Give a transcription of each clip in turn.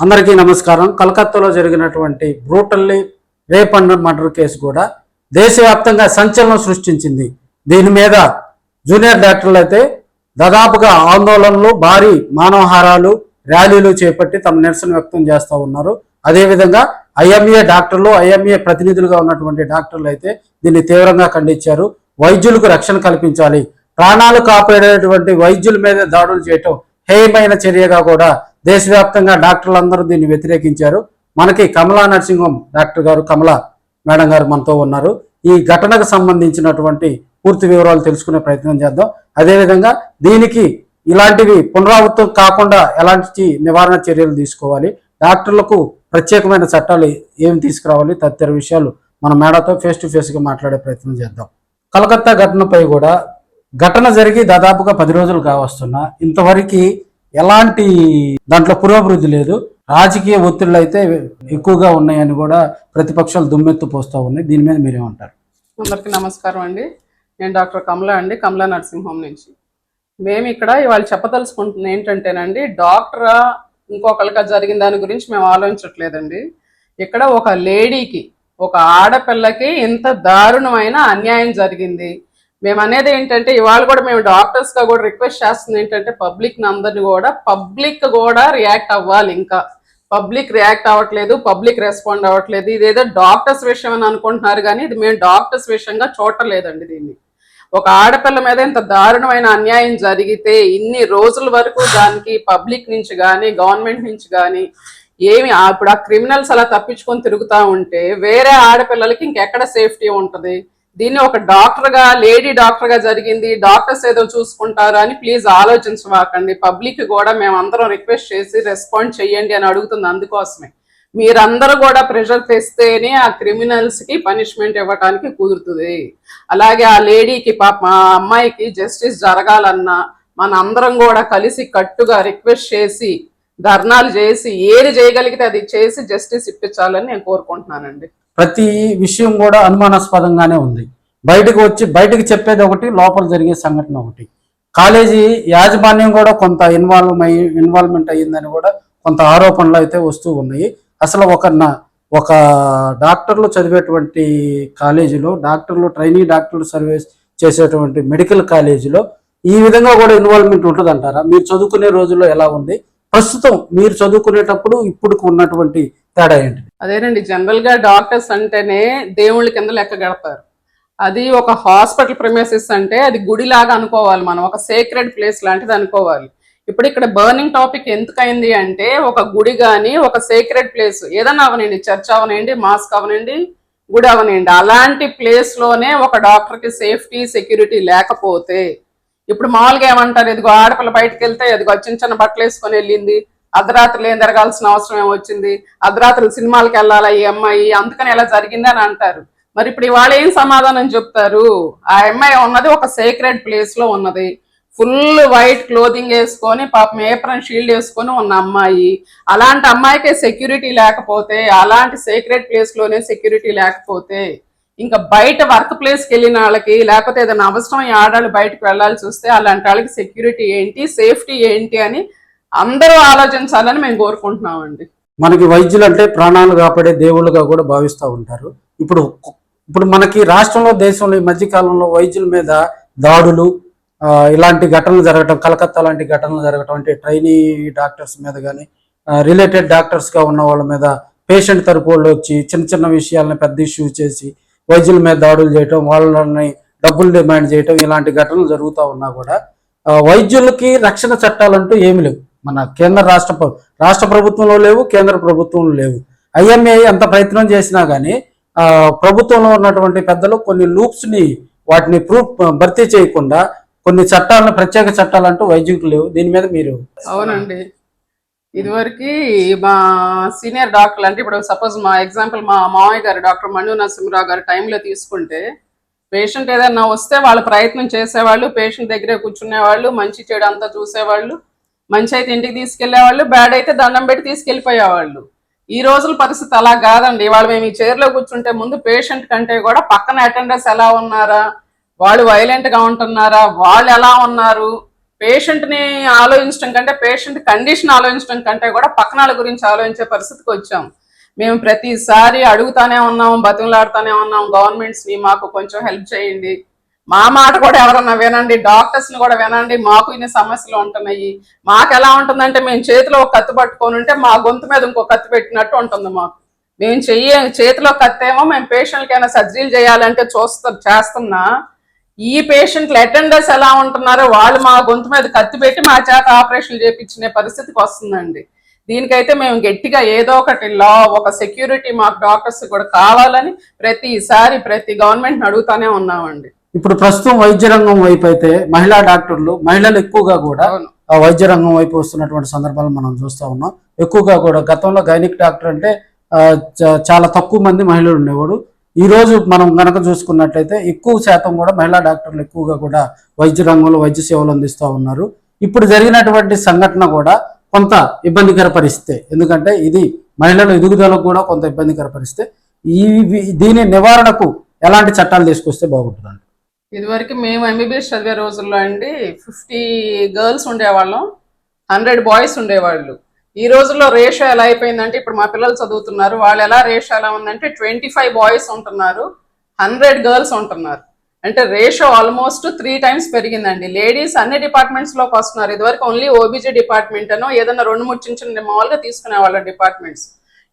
అందరికీ నమస్కారం. కలకత్తాలో జరిగినటువంటి brutally rape and murder case కూడా దేశవ్యాప్తంగా సంచలనం సృష్టించింది. దీని మీద జూనియర్ డాక్టర్లు అయితే దాదాపుగా ఆందోళనలు భారీ మానవహారాలు ర్యాలీలు చేపట్టి తమ నిరసన వ్యక్తం చేస్తూ ఉన్నారు. అదేవిధంగా ఐఎంఏ డాక్టర్లు ఐఎంఏ ప్రతినిధులుగా ఉన్నటువంటి డాక్టర్లు అయితే దీన్ని తీవ్రంగా ఖండించారు. వైద్యులకు రక్షణ కల్పించాలి. ప్రాణాలు కాపాడేటువంటి వైద్యుల మీద దాడులు చేయటం హేయమైన చర్యగా కూడా దేశవ్యాప్తంగా డాక్టర్లు అందరూ దీన్ని వ్యతిరేకించారు. మనకి కమలా నర్సింహం డాక్టర్ గారు కమలా మేడం గారు మనతో ఉన్నారు. ఈ ఘటనకు సంబంధించినటువంటి పూర్తి వివరాలు తెలుసుకునే ప్రయత్నం చేద్దాం. అదేవిధంగా దీనికి ఇలాంటివి పునరావృతం కాకుండా ఎలాంటి నివారణ చర్యలు తీసుకోవాలి. డాక్టర్లకు ప్రత్యేకమైన చట్టాలు ఏమి తీసుకురావాలి తదితర విషయాలు మన మేడతో ఫేస్ టు ఫేస్గా మాట్లాడే ప్రయత్నం చేద్దాం. కలకత్తా ఘటనపై కూడా ఘటన జరిగి దాదాపుగా పది రోజులు కావస్తున్నా. ఇంతవరకు ఎలాంటి దాంట్లో పురోభివృద్ధి లేదు. రాజకీయ ఒత్తిళ్ళు అయితే ఎక్కువగా ఉన్నాయని కూడా ప్రతిపక్షాలు దుమ్మెత్తు పోస్తూ ఉన్నాయి. దీని మీద మీరేమంటారు అందరికీ నమస్కారం అండి. నేను డాక్టర్ కమలా అండి కమలా నర్సింగ్ హోమ్ నుంచి. మేము ఇక్కడ ఇవాళ చెప్పదలుచుకుంటుంది ఏంటంటేనండి డాక్టర్ ఇంకొకరికి జరిగిన దాని గురించి మేము ఆలోచించట్లేదండి. ఇక్కడ ఒక లేడీకి ఒక ఆడపిల్లకి ఇంత దారుణమైన అన్యాయం జరిగింది. మేము అనేది ఏంటంటే ఇవాళ కూడా మేము డాక్టర్స్గా కూడా రిక్వెస్ట్ చేస్తుంది ఏంటంటే పబ్లిక్ అందరిని కూడా పబ్లిక్ కూడా రియాక్ట్ అవ్వాలి ఇంకా. పబ్లిక్ రియాక్ట్ అవ్వట్లేదు పబ్లిక్ రెస్పాండ్ అవ్వట్లేదు. ఇదేదో డాక్టర్స్ విషయం అని అనుకుంటున్నారు కానీ ఇది మేము డాక్టర్స్ విషయంగా చూడలేదండి దీన్ని. ఒక ఆడపిల్ల మీద ఇంత దారుణమైన అన్యాయం జరిగితే ఇన్ని రోజుల వరకు దానికి పబ్లిక్ నుంచి కానీ గవర్నమెంట్ నుంచి కానీ ఏమి అప్పుడు ఇప్పుడు ఆ క్రిమినల్స్ అలా తప్పించుకొని తిరుగుతూ ఉంటే వేరే ఆడపిల్లలకి ఇంకెక్కడ సేఫ్టీ ఉంటుంది? దీన్ని ఒక డాక్టర్గా లేడీ డాక్టర్గా జరిగింది. డాక్టర్స్ ఏదో చూసుకుంటారు అని ప్లీజ్ ఆలోచించవాకండి. పబ్లిక్ కూడా మేము అందరం రిక్వెస్ట్ చేసి రెస్పాండ్ చేయండి అని అడుగుతుంది అందుకోసమే. మీరందరూ కూడా ప్రెషర్ తెస్తేనే ఆ క్రిమినల్స్కి పనిష్మెంట్ ఇవ్వటానికి కుదురుతుంది. అలాగే ఆ లేడీకి పాప మా అమ్మాయికి జస్టిస్ జరగాలన్నా మన అందరం కూడా కలిసి కట్టుగా రిక్వెస్ట్ చేసి ధర్నాలు చేసి ఏది చేయగలిగితే అది చేసి జస్టిస్ ఇప్పించాలని నేను కోరుకుంటున్నానండి. ప్రతి విషయం కూడా అనుమానాస్పదంగానే ఉంది. బయటకు వచ్చి బయటకు చెప్పేది ఒకటి లోపల జరిగే సంఘటన ఒకటి. కాలేజీ యాజమాన్యం కూడా కొంత ఇన్వాల్వ్ అయ్యి ఇన్వాల్వ్మెంట్ అయ్యిందని కూడా కొంత ఆరోపణలు అయితే వస్తూ ఉన్నాయి. అసలు ఒక ఒక డాక్టర్లు చదివేటువంటి కాలేజీలో డాక్టర్లు ట్రైనింగ్ డాక్టర్లు సర్వీస్ చేసేటువంటి మెడికల్ కాలేజీలో ఈ విధంగా కూడా ఇన్వాల్వ్మెంట్ ఉంటుందంటారా? మీరు చదువుకునే రోజుల్లో ఎలా ఉంది? ప్రస్తుతం మీరు చదువుకునేటప్పుడు ఇప్పుడు ఉన్నటువంటి తేడా ఏంటి అదేనండి జనరల్గా డాక్టర్స్ అంటేనే దేవుళ్ళ కింద లెక్క గడతారు. అది ఒక హాస్పిటల్ ప్రమేసెస్ అంటే అది గుడిలాగా అనుకోవాలి మనం ఒక సేక్రెడ్ ప్లేస్ లాంటిది అనుకోవాలి. ఇప్పుడు ఇక్కడ బర్నింగ్ టాపిక్ ఎందుకైంది అంటే ఒక గుడి కానీ ఒక సేక్రెడ్ ప్లేస్ ఏదన్నా అవనండి చర్చ్ అవనండి మాస్క్ అవనండి గుడి అవనండి. అలాంటి ప్లేస్లోనే ఒక డాక్టర్కి సేఫ్టీ సెక్యూరిటీ లేకపోతే ఇప్పుడు మామూలుగా ఏమంటారు ఇదిగో ఆడపిల్ల బయటకు వెళ్తే ఇదిగో చిన్న చిన్న బట్టలు వేసుకొని వెళ్ళింది అర్ధరాత్రులు ఏం జరగాల్సిన అవసరం ఏమొచ్చింది అర్ధరాత్రులు సినిమాలకు వెళ్ళాలా ఈ అమ్మాయి? అందుకని ఎలా జరిగిందని అంటారు. మరి ఇప్పుడు ఇవాళ ఏం సమాధానం చెప్తారు? ఆ అమ్మాయి ఉన్నది ఒక సీక్రెట్ ప్లేస్లో ఉన్నది. ఫుల్ వైట్ క్లోదింగ్ వేసుకొని పాపం ఏప్రన్ షీల్డ్ వేసుకొని ఉన్న అమ్మాయి. అలాంటి అమ్మాయికి సెక్యూరిటీ లేకపోతే అలాంటి సీక్రెట్ ప్లేస్లోనే సెక్యూరిటీ లేకపోతే ఇంకా బయట వర్క్ ప్లేస్కి వెళ్ళిన వాళ్ళకి లేకపోతే ఏదైనా అవసరం ఆడాలి బయటకు వెళ్ళాల్సి వస్తే అలాంటి వాళ్ళకి సెక్యూరిటీ ఏంటి? సేఫ్టీ ఏంటి? అని అందరూ ఆలోచించాలని మేము కోరుకుంటున్నామండి. మనకి వైద్యులు అంటే ప్రాణాలు కాపాడే దేవుళ్ళుగా కూడా భావిస్తూ ఉంటారు. ఇప్పుడు ఇప్పుడు మనకి రాష్ట్రంలో దేశంలో ఈ మధ్యకాలంలో వైద్యుల మీద దాడులు ఇలాంటి ఘటనలు జరగటం కలకత్తా లాంటి ఘటనలు జరగటం అంటే ట్రైనీ డాక్టర్స్ మీద కానీ రిలేటెడ్ డాక్టర్స్గా ఉన్న వాళ్ళ మీద పేషెంట్ తరపు వాళ్ళు వచ్చి చిన్న చిన్న విషయాలను పెద్ద ఇష్యూ చేసి వైద్యుల మీద దాడులు చేయటం వాళ్ళని డబ్బులు డిమాండ్ చేయటం ఇలాంటి ఘటనలు జరుగుతూ ఉన్నా కూడా వైద్యులకి రక్షణ చట్టాలంటూ ఏమి లేవు. మన కేంద్ర రాష్ట్ర రాష్ట్ర ప్రభుత్వంలో లేవు కేంద్ర ప్రభుత్వంలో లేవు. ఐఎంఏ ఎంత ప్రయత్నం చేసినా కానీ ప్రభుత్వంలో ఉన్నటువంటి పెద్దలు కొన్ని లూప్స్ని వాటిని ప్రూఫ్ భర్తీ చేయకుండా కొన్ని చట్టాలను ప్రత్యేక చట్టాలు అంటూ వైద్యులకు లేవు. దీని మీద మీరు అవునండి. ఇదివరకు మా సీనియర్ డాక్టర్లు అంటే ఇప్పుడు సపోజ్ మా ఎగ్జాంపుల్ మా మామయ్య గారు డాక్టర్ మణు నరసింహరావు గారి టైంలో తీసుకుంటే పేషెంట్ ఏదైనా వస్తే వాళ్ళు ప్రయత్నం చేసేవాళ్ళు పేషెంట్ దగ్గరే కూర్చునేవాళ్ళు మంచి చెడు అంతా చూసేవాళ్ళు మంచి అయితే ఇంటికి తీసుకెళ్ళేవాళ్ళు బ్యాడ్ అయితే దండం పెట్టి తీసుకెళ్ళిపోయేవాళ్ళు ఈ రోజుల పరిస్థితి అలా కాదండి. ఇవాళ మేము ఈ చైర్లో కూర్చుంటే ముందు పేషెంట్ కంటే కూడా పక్కన అటెండర్స్ ఎలా ఉన్నారా? వాళ్ళు వైలెంట్గా ఉంటున్నారా? వాళ్ళు ఎలా ఉన్నారు? పేషెంట్ని ఆలోచించడం కంటే పేషెంట్ కండిషన్ ఆలోచించడం కంటే కూడా పక్కనాల గురించి ఆలోచించే పరిస్థితికి వచ్చాం. మేము ప్రతిసారి అడుగుతానే ఉన్నాం బతిమలాడుతానే ఉన్నాం. గవర్నమెంట్స్ని మాకు కొంచెం హెల్ప్ చేయండి. మా మాట కూడా ఎవరన్నా వినండి డాక్టర్స్ని కూడా వినండి మాకు ఇన్ని సమస్యలు ఉంటున్నాయి. మాకు ఎలా ఉంటుందంటే మేము చేతిలో ఒక కత్తి పట్టుకొని ఉంటే మా గొంతు మీద ఇంకో కత్తి పెట్టినట్టు ఉంటుంది మాకు. మేము చెయ్య చేతిలో కత్తేమో మేము పేషెంట్లకైనా సర్జరీలు చేయాలంటే చూస్తా చేస్తున్నా. ఈ పేషెంట్లు అటెండర్స్ ఎలా ఉంటున్నారో వాళ్ళు మా గొంతు మీద కత్తి పెట్టి మా చేత ఆపరేషన్ చేయించుకునే పరిస్థితికి వస్తుందండి. దీనికైతే మేము గట్టిగా ఏదో ఒకటి లా ఒక సెక్యూరిటీ మాకు డాక్టర్స్ కూడా కావాలని ప్రతిసారి ప్రతి గవర్నమెంట్ అడుగుతానే ఉన్నామండి. ఇప్పుడు ప్రస్తుతం వైద్య రంగం వైపు అయితే మహిళా డాక్టర్లు మహిళలు ఎక్కువగా కూడా వైద్య రంగం వైపు వస్తున్నటువంటి సందర్భాలు మనం చూస్తూ ఉన్నాం. ఎక్కువగా కూడా గతంలో గైనిక్ డాక్టర్ అంటే చాలా తక్కువ మంది మహిళలు ఉండేవాడు ఈ రోజు మనం గనక చూసుకున్నట్లయితే ఎక్కువ శాతం కూడా మహిళా డాక్టర్లు ఎక్కువగా కూడా వైద్య రంగంలో వైద్య సేవలు అందిస్తూ ఉన్నారు. ఇప్పుడు జరిగినటువంటి సంఘటన కూడా కొంత ఇబ్బందికర పరిస్థితి. ఎందుకంటే ఇది మహిళల ఎదుగుదలకు కూడా కొంత ఇబ్బందికర పరిస్థితి. ఈ దీని నివారణకు ఎలాంటి చట్టాలు తీసుకొస్తే బాగుంటుందండి ఇదివరకు మేము ఎంబీబీఎస్ చదివే రోజుల్లో అండి ఫిఫ్టీ గర్ల్స్ ఉండేవాళ్ళం హండ్రెడ్ బాయ్స్ ఉండేవాళ్ళు. ఈ రోజుల్లో రేషో ఎలా అయిపోయిందంటే ఇప్పుడు మా పిల్లలు చదువుతున్నారు వాళ్ళు ఎలా రేషో ఎలా ఉందంటే ట్వంటీ ఫైవ్ బాయ్స్ ఉంటున్నారు హండ్రెడ్ గర్ల్స్ ఉంటున్నారు. అంటే రేషో ఆల్మోస్ట్ త్రీ టైమ్స్ పెరిగిందండి. లేడీస్ అన్ని డిపార్ట్మెంట్స్లోకి వస్తున్నారు. ఇదివరకు ఓన్లీ ఓబీజీ డిపార్ట్మెంట్ అనో ఏదైనా రెండు మూడు చిన్న చిన్న మామూలుగా తీసుకునే వాళ్ళ డిపార్ట్మెంట్స్.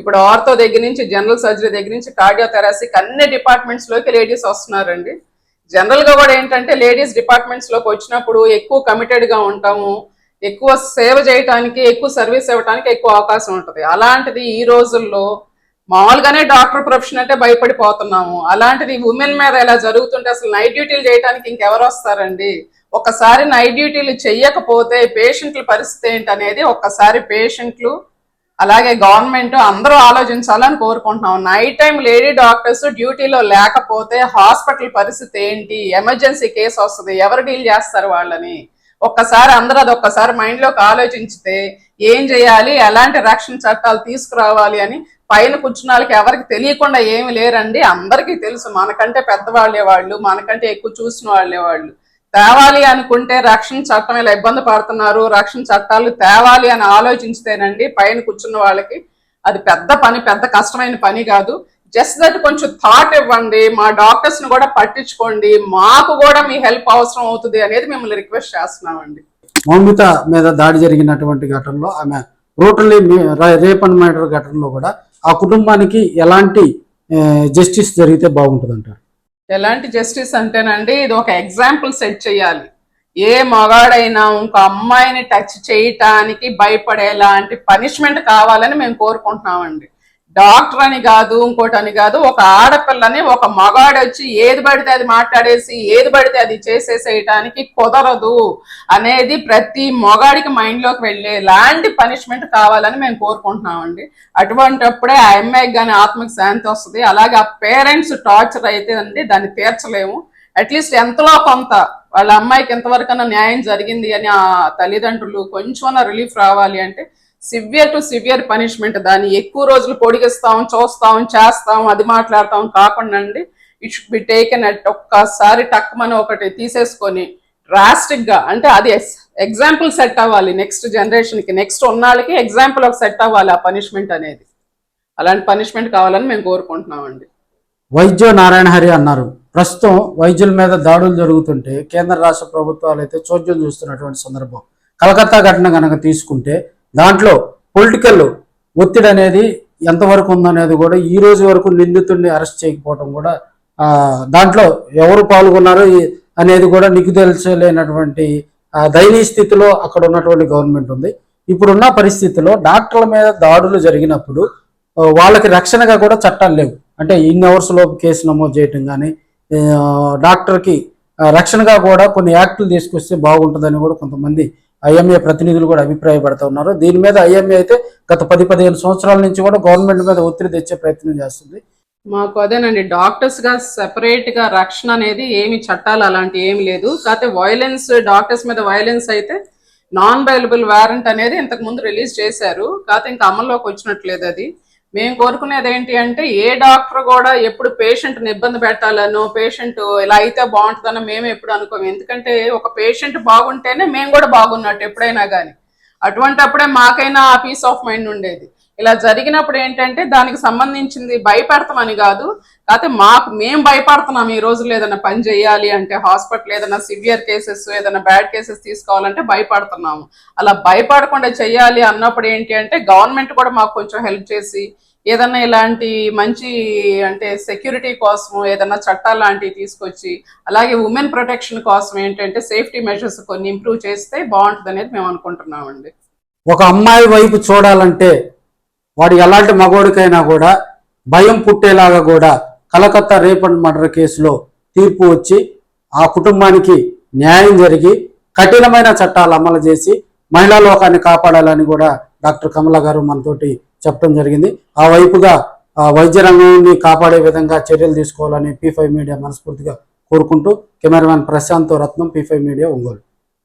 ఇప్పుడు ఆర్థో దగ్గర నుంచి జనరల్ సర్జరీ దగ్గర నుంచి కార్డియోథెరాసిక్ అన్ని డిపార్ట్మెంట్స్లోకి లేడీస్ వస్తున్నారండి. జనరల్గా కూడా ఏంటంటే లేడీస్ డిపార్ట్మెంట్స్లోకి వచ్చినప్పుడు ఎక్కువ కమిటెడ్గా ఉంటాము ఎక్కువ సేవ చేయటానికి ఎక్కువ సర్వీస్ ఇవ్వడానికి ఎక్కువ అవకాశం ఉంటుంది. అలాంటిది ఈ రోజుల్లో మామూలుగానే డాక్టర్ ప్రొఫెషన్ అంటే భయపడిపోతున్నాము. అలాంటిది ఉమెన్ మీద ఇలా జరుగుతుంటే అసలు నైట్ డ్యూటీలు చేయడానికి ఇంకెవరు వస్తారండి? ఒకసారి నైట్ డ్యూటీలు చెయ్యకపోతే పేషెంట్ల పరిస్థితి ఏంటనేది ఒక్కసారి పేషెంట్లు అలాగే గవర్నమెంట్ అందరూ ఆలోచించాలని కోరుకుంటున్నాం నైట్ టైం లేడీ డాక్టర్స్ డ్యూటీలో లేకపోతే హాస్పిటల్ పరిస్థితి ఏంటి? ఎమర్జెన్సీ కేసు వస్తుంది. ఎవరు డీల్ చేస్తారు వాళ్ళని? ఒక్కసారి అందరూ అది ఒక్కసారి మైండ్లోకి ఆలోచించితే ఏం చేయాలి? ఎలాంటి రక్షణ చట్టాలు తీసుకురావాలి అని పైన కూర్చున్న వాళ్ళకి ఎవరికి తెలియకుండా ఏమి లేరండి. అందరికీ తెలుసు. మనకంటే పెద్దవాళ్ళే వాళ్ళు. మనకంటే ఎక్కువ చూసిన వాళ్ళే వాళ్ళు. తేవాలి అనుకుంటే రక్షణ చట్టం ఇలా ఇబ్బంది పడుతున్నారు రక్షణ చట్టాలు తేవాలి అని ఆలోచించితేనండి పైన కూర్చున్న వాళ్ళకి అది పెద్ద పని పెద్ద కష్టమైన పని కాదు. జస్ట్ దట్ కొంచెం థాట్ ఇవ్వండి మా డాక్టర్స్ని కూడా పట్టించుకోండి మాకు కూడా మీ హెల్ప్ అవసరం అవుతుంది అనేది మిమ్మల్ని రిక్వెస్ట్ చేస్తున్నామండి. మౌమిత మీద దాడి జరిగినటువంటి ఘటనలో ఆమె బ్రూటల్లీ రేప్ అండ్ ఘటనలో కూడా ఆ కుటుంబానికి ఎలాంటి జస్టిస్ జరిగితే బాగుంటుంది అంటారు ఎలాంటి జస్టిస్ అంటేనండి ఇది ఒక ఎగ్జాంపుల్ సెట్ చేయాలి. ఏ మగాడైనా ఇంకో అమ్మాయిని టచ్ చేయటానికి భయపడేలాంటి పనిష్మెంట్ కావాలని మేము కోరుకుంటున్నామండి. డాక్టర్ అని కాదు ఇంకోటి అని కాదు ఒక ఆడపిల్లని ఒక మగాడు వచ్చి ఏది పడితే అది మాట్లాడేసి ఏది పడితే అది చేసేసేయటానికి కుదరదు అనేది ప్రతి మొగాడికి మైండ్లోకి వెళ్ళేలాంటి పనిష్మెంట్ కావాలని మేము కోరుకుంటున్నామండి. అటువంటిప్పుడే ఆ అమ్మాయికి కానీ ఆత్మకి శాంతి వస్తుంది. అలాగే ఆ పేరెంట్స్ టార్చర్ అయితే అండి దాన్ని తీర్చలేము. అట్లీస్ట్ ఎంతలో కొంత వాళ్ళ అమ్మాయికి ఎంతవరకన్నా న్యాయం జరిగింది అని ఆ తల్లిదండ్రులు కొంచెం రిలీఫ్ రావాలి అంటే సివియర్ టు సివియర్ పనిష్మెంట్ దాన్ని ఎక్కువ రోజులు పొడిగిస్తాం చూస్తాం చేస్తాం అది మాట్లాడతాం కాకుండా అండి it should be taken at ఒక్కసారి టక్మని ఒకటి తీసేసుకొని డ్రాస్టిక్గా అంటే అది ఎగ్జాంపుల్ సెట్ అవ్వాలి నెక్స్ట్ జనరేషన్కి నెక్స్ట్ ఉన్నాళ్ళకి ఎగ్జాంపుల్ ఒక సెట్ అవ్వాలి ఆ పనిష్మెంట్ అనేది. అలాంటి పనిష్మెంట్ కావాలని మేము కోరుకుంటున్నామండి. వైద్యో నారాయణ హరి అన్నారు. ప్రస్తుతం వైద్యుల మీద దాడులు జరుగుతుంటే కేంద్ర రాష్ట్ర ప్రభుత్వాలు అయితే చోద్యం చూస్తున్నటువంటి సందర్భం. కలకత్తా ఘటన కనుక తీసుకుంటే దాంట్లో పొలిటికల్ ఒత్తిడి అనేది ఎంతవరకు ఉందనేది కూడా ఈ రోజు వరకు నిందితుడిని అరెస్ట్ చేయకపోవడం కూడా దాంట్లో ఎవరు పాల్గొన్నారు అనేది కూడా నీకు తెలిసలేనటువంటి దయనీయ స్థితిలో అక్కడ ఉన్నటువంటి గవర్నమెంట్ ఉంది. ఇప్పుడున్న పరిస్థితిలో డాక్టర్ల మీద దాడులు జరిగినప్పుడు వాళ్ళకి రక్షణగా కూడా చట్టాలు లేవు. అంటే ఇన్ అవర్స్ లోపు కేసు నమోదు చేయటం కానీ డాక్టర్కి రక్షణగా కూడా కొన్ని యాక్టులు తీసుకొస్తే బాగుంటుందని కూడా కొంతమంది ఐఎంఏ ప్రతినిధులు కూడా అభిప్రాయపడుతూ ఉన్నారు. దీని మీద ఐఎంఏ అయితే గత పది పదిహేను సంవత్సరాల నుంచి కూడా గవర్నమెంట్ మీద ఒత్తిడి తెచ్చే ప్రయత్నం చేస్తుంది. మాకు అదేనండి డాక్టర్స్గా సెపరేట్గా రక్షణ అనేది ఏమి చట్టాలు అలాంటి ఏమి లేదు. కాకపోతే వయలెన్స్ డాక్టర్స్ మీద వయలెన్స్ అయితే నాన్ బయలబుల్ వారెంట్ అనేది ఇంతకు ముందు రిలీజ్ చేశారు. కాకపోతే ఇంకా అమల్లోకి వచ్చినట్లేదు అది. మేము కోరుకునేది ఏంటి అంటే ఏ డాక్టర్ కూడా ఎప్పుడు పేషెంట్ని ఇబ్బంది పెట్టాలనో పేషెంట్ ఇలా అయితే బాగుంటుందనో మేము ఎప్పుడు అనుకోము. ఎందుకంటే ఒక పేషెంట్ బాగుంటేనే మేము కూడా బాగున్నట్టు ఎప్పుడైనా కానీ అటువంటప్పుడే మాకైనా ఆ పీస్ ఆఫ్ మైండ్ ఉండేది. ఇలా జరిగినప్పుడు ఏంటంటే దానికి సంబంధించింది భయపెడతామని కాదు. కాకపోతే మాకు మేము భయపడుతున్నాం ఈ రోజుల్లో ఏదైనా పని చేయాలి అంటే హాస్పిటల్ ఏదైనా సివియర్ కేసెస్ ఏదైనా బ్యాడ్ కేసెస్ తీసుకోవాలంటే భయపడుతున్నాము. అలా భయపడకుండా చేయాలి అన్నప్పుడు ఏంటి అంటే గవర్నమెంట్ కూడా మాకు కొంచెం హెల్ప్ చేసి ఏదన్నా ఇలాంటి మంచి అంటే సెక్యూరిటీ కోసం ఏదన్నా చట్టాలు లాంటివి తీసుకొచ్చి అలాగే ఉమెన్ ప్రొటెక్షన్ కోసం ఏంటంటే సేఫ్టీ మెజర్స్ కొన్ని ఇంప్రూవ్ చేస్తే బాగుంటుంది అనేది మేము అనుకుంటున్నామండి. ఒక అమ్మాయి వైపు చూడాలంటే వాడు ఎలాంటి మగోడికైనా కూడా భయం పుట్టేలాగా కూడా కలకత్తా రేప్ అండ్ మర్డర్ కేసులో తీర్పు వచ్చి ఆ కుటుంబానికి న్యాయం జరిగి కఠినమైన చట్టాలు అమలు చేసి మహిళా లోకాన్ని కాపాడాలని కూడా డాక్టర్ కమల గారు మనతోటి చెప్పడం జరిగింది. ఆ వైపుగా వైద్య రంగాన్ని కాపాడే విధంగా చర్యలు తీసుకోవాలని పీ మీడియా మనస్ఫూర్తిగా కోరుకుంటూ cameraman Prashanth Ratnam P media Ongole.